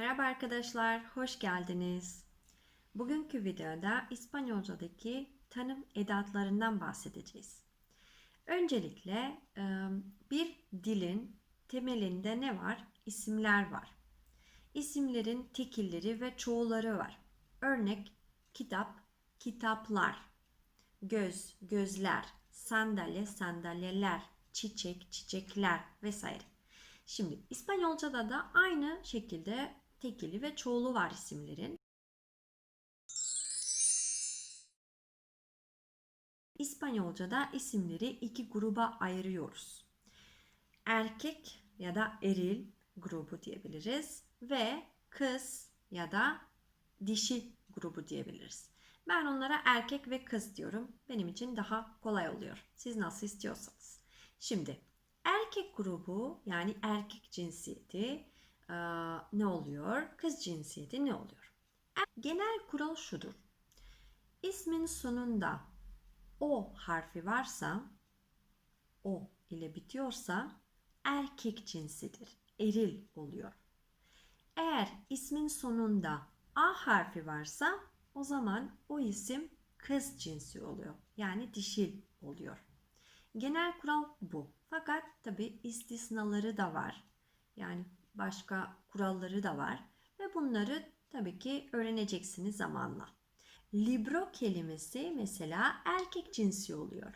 Merhaba arkadaşlar, hoş geldiniz. Bugünkü videoda İspanyolcadaki tanım edatlarından bahsedeceğiz. Öncelikle e, bir dilin temelinde ne var? İsimler var. İsimlerin tekilleri ve çoğulları var. Örnek kitap, kitaplar, göz, gözler, sandalye, sandalyeler, çiçek, çiçekler vesaire. Şimdi İspanyolcada da aynı şekilde tekili ve çoğulu var isimlerin. İspanyolcada isimleri iki gruba ayırıyoruz. Erkek ya da eril grubu diyebiliriz ve kız ya da dişi grubu diyebiliriz. Ben onlara erkek ve kız diyorum. Benim için daha kolay oluyor. Siz nasıl istiyorsanız. Şimdi erkek grubu yani erkek cinsiyeti ne oluyor? Kız cinsiyeti ne oluyor? Genel kural şudur. İsmin sonunda o harfi varsa, o ile bitiyorsa erkek cinsidir. Eril oluyor. Eğer ismin sonunda A harfi varsa o zaman o isim kız cinsi oluyor. Yani dişil oluyor. Genel kural bu. Fakat tabi istisnaları da var. Yani başka kuralları da var. Ve bunları tabii ki öğreneceksiniz zamanla. Libro kelimesi mesela erkek cinsi oluyor.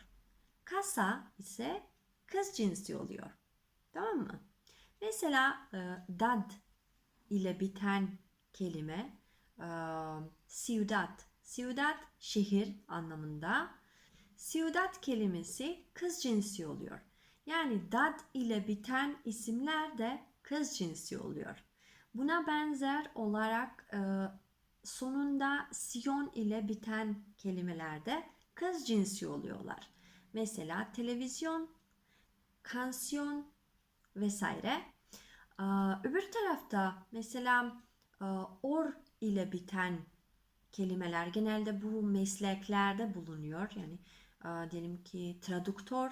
Kasa ise kız cinsi oluyor. Tamam mı? Mesela e, dad ile biten kelime e, ciudad. Ciudad şehir anlamında. Ciudad kelimesi kız cinsi oluyor. Yani dad ile biten isimler de kız cinsi oluyor. Buna benzer olarak e, sonunda Sion ile biten kelimelerde kız cinsi oluyorlar. Mesela televizyon, kansiyon vesaire. E, öbür tarafta mesela e, or ile biten kelimeler genelde bu mesleklerde bulunuyor. Yani e, diyelim ki traduktör,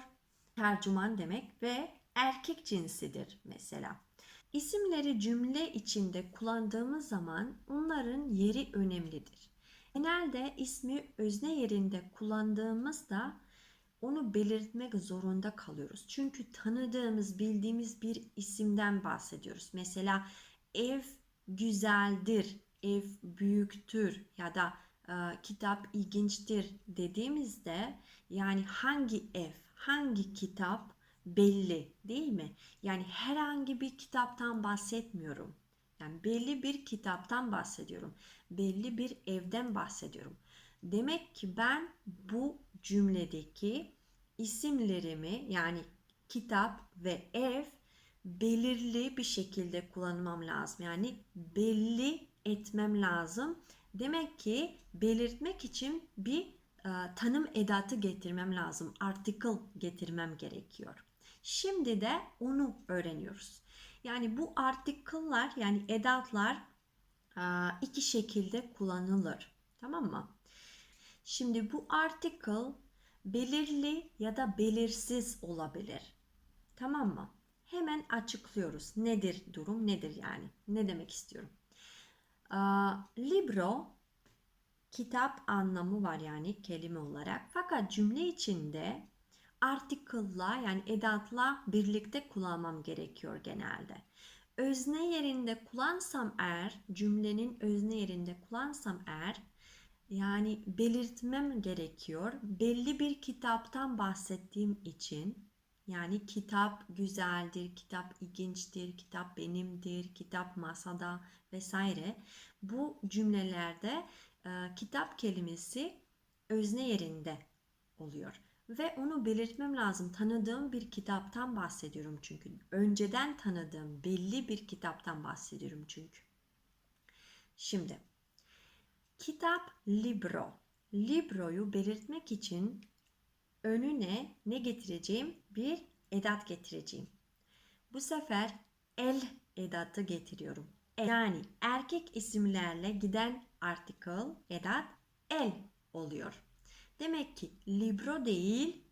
tercüman demek ve erkek cinsidir mesela. İsimleri cümle içinde kullandığımız zaman onların yeri önemlidir. Genelde ismi özne yerinde kullandığımızda onu belirtmek zorunda kalıyoruz. Çünkü tanıdığımız, bildiğimiz bir isimden bahsediyoruz. Mesela ev güzeldir, ev büyüktür ya da e, kitap ilginçtir dediğimizde yani hangi ev, hangi kitap belli değil mi? Yani herhangi bir kitaptan bahsetmiyorum. Yani belli bir kitaptan bahsediyorum. Belli bir evden bahsediyorum. Demek ki ben bu cümledeki isimlerimi yani kitap ve ev belirli bir şekilde kullanmam lazım. Yani belli etmem lazım. Demek ki belirtmek için bir e, tanım edatı getirmem lazım. Article getirmem gerekiyor. Şimdi de onu öğreniyoruz. Yani bu article'lar yani edatlar e, iki şekilde kullanılır. Tamam mı? Şimdi bu article belirli ya da belirsiz olabilir. Tamam mı? Hemen açıklıyoruz. Nedir durum? Nedir yani? Ne demek istiyorum? libro kitap anlamı var yani kelime olarak. Fakat cümle içinde article'la yani edatla birlikte kullanmam gerekiyor genelde. Özne yerinde kullansam eğer, cümlenin özne yerinde kullansam eğer yani belirtmem gerekiyor. Belli bir kitaptan bahsettiğim için yani kitap güzeldir, kitap ilginçtir, kitap benimdir, kitap masada vesaire. Bu cümlelerde e, kitap kelimesi özne yerinde oluyor. Ve onu belirtmem lazım. Tanıdığım bir kitaptan bahsediyorum çünkü. Önceden tanıdığım belli bir kitaptan bahsediyorum çünkü. Şimdi kitap libro. Libroyu belirtmek için önüne ne getireceğim? Bir edat getireceğim. Bu sefer el edatı getiriyorum. Yani erkek isimlerle giden article, edat el oluyor. Demek ki libro değil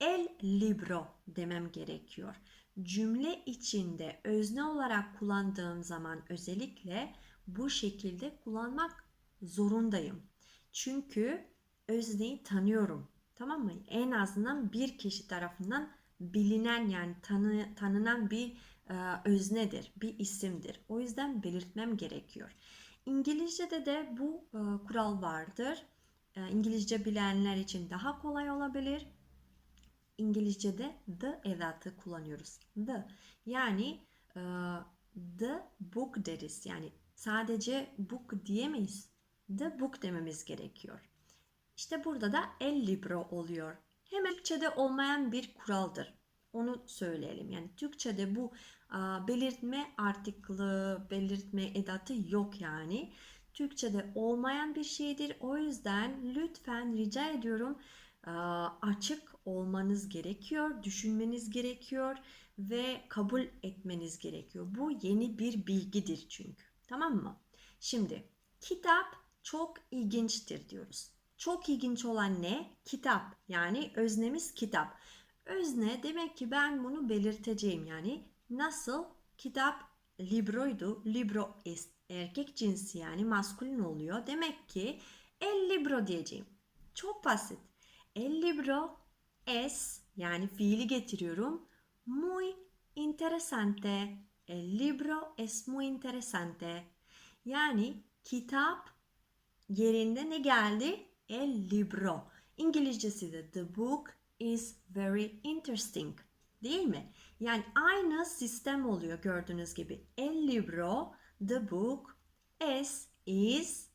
el libro demem gerekiyor. cümle içinde özne olarak kullandığım zaman özellikle bu şekilde kullanmak zorundayım. Çünkü özneyi tanıyorum. Tamam mı? En azından bir kişi tarafından bilinen yani tanı, tanınan bir e, öznedir, bir isimdir. O yüzden belirtmem gerekiyor. İngilizce'de de bu e, kural vardır. E, İngilizce bilenler için daha kolay olabilir. İngilizce'de the edatı kullanıyoruz. The yani e, the book deriz. Yani sadece book diyemeyiz. The book dememiz gerekiyor. İşte burada da el libro oluyor. Hemen Türkçe'de olmayan bir kuraldır. Onu söyleyelim. Yani Türkçe'de bu belirtme artiklı, belirtme edatı yok yani. Türkçe'de olmayan bir şeydir. O yüzden lütfen rica ediyorum a, açık olmanız gerekiyor, düşünmeniz gerekiyor ve kabul etmeniz gerekiyor. Bu yeni bir bilgidir çünkü. Tamam mı? Şimdi kitap çok ilginçtir diyoruz. Çok ilginç olan ne? Kitap. Yani öznemiz kitap. Özne demek ki ben bunu belirteceğim. Yani nasıl kitap libroydu. Libro es, erkek cinsi yani maskulin oluyor. Demek ki el libro diyeceğim. Çok basit. El libro es yani fiili getiriyorum. Muy interesante. El libro es muy interesante. Yani kitap yerinde ne geldi? El libro. İngilizcesi de the book is very interesting. Değil mi? Yani aynı sistem oluyor gördüğünüz gibi. El libro, the book, es, is,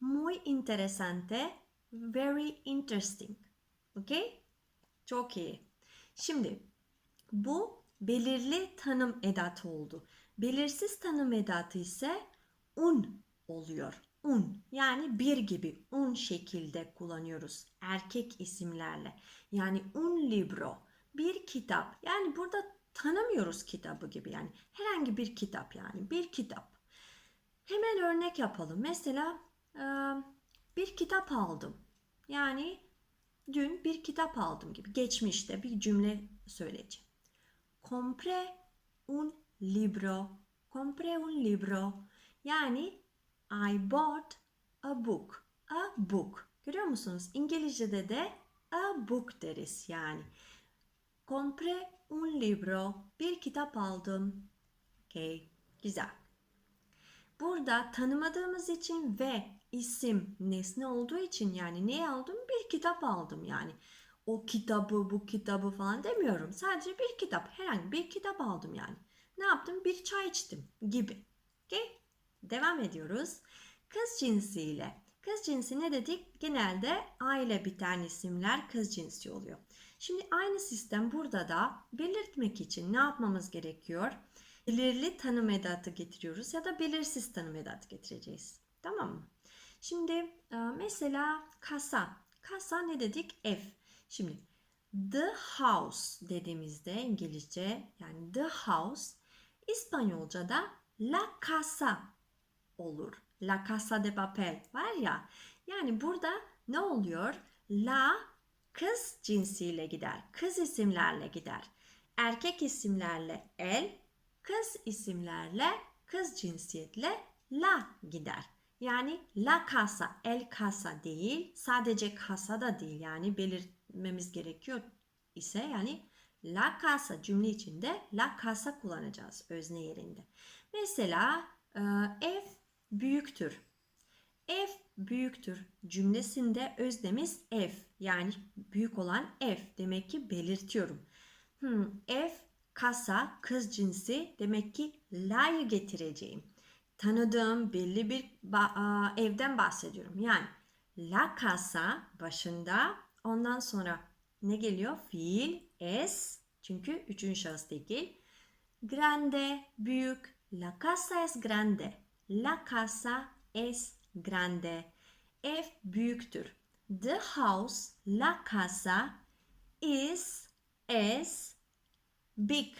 muy interesante, very interesting. Okay? Çok iyi. Şimdi bu belirli tanım edatı oldu. Belirsiz tanım edatı ise un oluyor. Un yani bir gibi un şekilde kullanıyoruz erkek isimlerle. Yani un libro bir kitap. Yani burada tanımıyoruz kitabı gibi yani herhangi bir kitap yani bir kitap. Hemen örnek yapalım. Mesela bir kitap aldım. Yani dün bir kitap aldım gibi. Geçmişte bir cümle söyleyeceğim. Compré un libro. Compré un libro. Yani I bought a book. A book. Görüyor musunuz? İngilizce'de de a book deriz yani. Compré un libro. Bir kitap aldım. Okay. Güzel. Burada tanımadığımız için ve isim nesne olduğu için yani ne aldım? Bir kitap aldım yani. O kitabı, bu kitabı falan demiyorum. Sadece bir kitap, herhangi bir kitap aldım yani. Ne yaptım? Bir çay içtim gibi. Okay? Devam ediyoruz. Kız cinsiyle. Kız cinsi ne dedik? Genelde A ile biten isimler kız cinsi oluyor. Şimdi aynı sistem burada da belirtmek için ne yapmamız gerekiyor? Belirli tanım edatı getiriyoruz ya da belirsiz tanım edatı getireceğiz. Tamam mı? Şimdi e, mesela kasa. Kasa ne dedik? Ev. Şimdi the house dediğimizde İngilizce yani the house İspanyolca'da la casa olur. La casa de papel var ya. Yani burada ne oluyor? La kız cinsiyle gider. Kız isimlerle gider. Erkek isimlerle el, kız isimlerle kız cinsiyetle la gider. Yani la casa, el casa değil, sadece casa da değil yani belirtmemiz gerekiyor ise yani la casa cümle içinde la casa kullanacağız özne yerinde. Mesela ev büyüktür. Ev büyüktür cümlesinde öznemiz ev yani büyük olan ev demek ki belirtiyorum. Hmm, ev kasa kız cinsi demek ki la'yı getireceğim. Tanıdığım belli bir ba- evden bahsediyorum. Yani la casa başında ondan sonra ne geliyor? Fiil es çünkü üçüncü şahıs değil. Grande büyük. La casa es grande. La casa es grande. Ev büyüktür. The house, la casa is es big.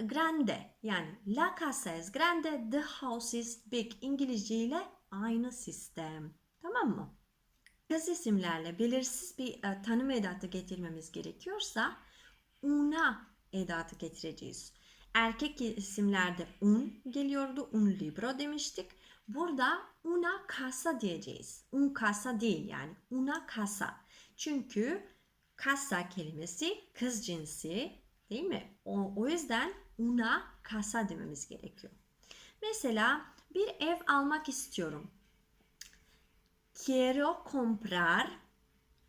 Grande yani la casa es grande, the house is big. İngilizce ile aynı sistem. Tamam mı? Kız isimlerle belirsiz bir e, tanım edatı getirmemiz gerekiyorsa una edatı getireceğiz. Erkek isimlerde un geliyordu. Un libro demiştik. Burada una casa diyeceğiz. Un casa değil yani. Una casa. Çünkü casa kelimesi kız cinsi değil mi? O, o yüzden una casa dememiz gerekiyor. Mesela bir ev almak istiyorum. Quiero comprar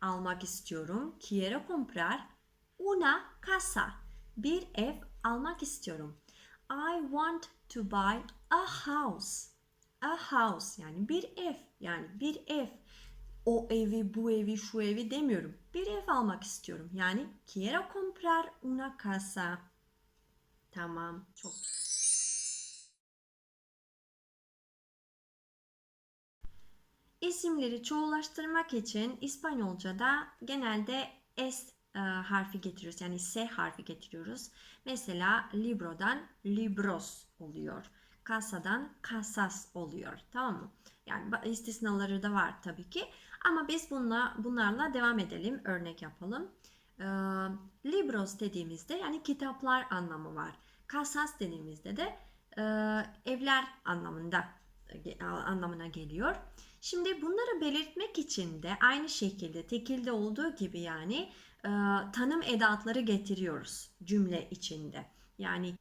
almak istiyorum. Quiero comprar una casa. Bir ev almak istiyorum. I want to buy a house. A house yani bir ev yani bir ev. O evi, bu evi, şu evi demiyorum. Bir ev almak istiyorum. Yani quiero comprar una casa. Tamam. Çok İsimleri çoğullaştırmak için İspanyolca'da genelde S e, harfi getiriyoruz. Yani S harfi getiriyoruz. Mesela librodan libros oluyor. Kasadan kasas oluyor. Tamam mı? Yani istisnaları da var tabii ki. Ama biz bununla, bunlarla devam edelim. Örnek yapalım. E, libros dediğimizde yani kitaplar anlamı var. Kasas dediğimizde de e, evler anlamında e, anlamına geliyor. Şimdi bunları belirtmek için de aynı şekilde tekilde olduğu gibi yani e, tanım edatları getiriyoruz cümle içinde. Yani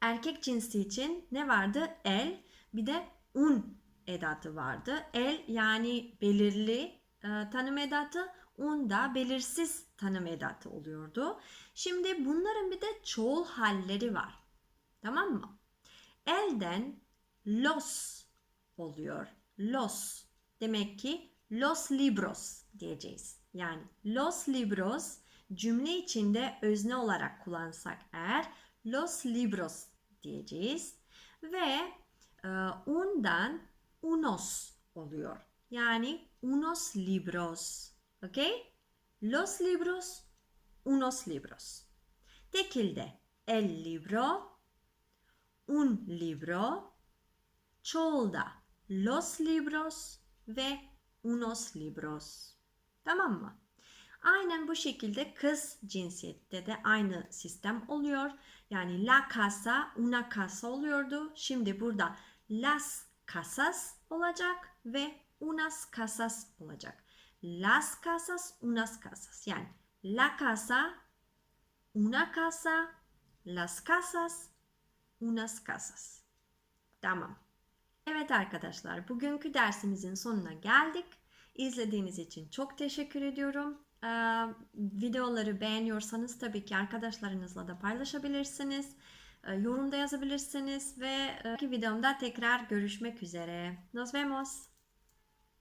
erkek cinsi için ne vardı? El bir de un edatı vardı. El yani belirli e, tanım edatı, un da belirsiz tanım edatı oluyordu. Şimdi bunların bir de çoğul halleri var. Tamam mı? Elden los oluyor. Los demek ki los libros diyeceğiz. Yani los libros cümle içinde özne olarak kullansak eğer los libros diyeceğiz. Ve e, undan unos oluyor. Yani unos libros. Okay? Los libros, unos libros. Tekilde el libro, un libro, çoğulda los libros ve unos libros. Tamam mı? Aynen bu şekilde kız cinsiyette de aynı sistem oluyor. Yani la casa, una casa oluyordu. Şimdi burada las casas olacak ve unas casas olacak. Las casas, unas casas. Yani la casa, una casa, las casas, unas casas. Tamam. Evet arkadaşlar, bugünkü dersimizin sonuna geldik. İzlediğiniz için çok teşekkür ediyorum. Ee, videoları beğeniyorsanız tabii ki arkadaşlarınızla da paylaşabilirsiniz. Ee, yorumda yazabilirsiniz ve e, videomda tekrar görüşmek üzere. Nos vemos.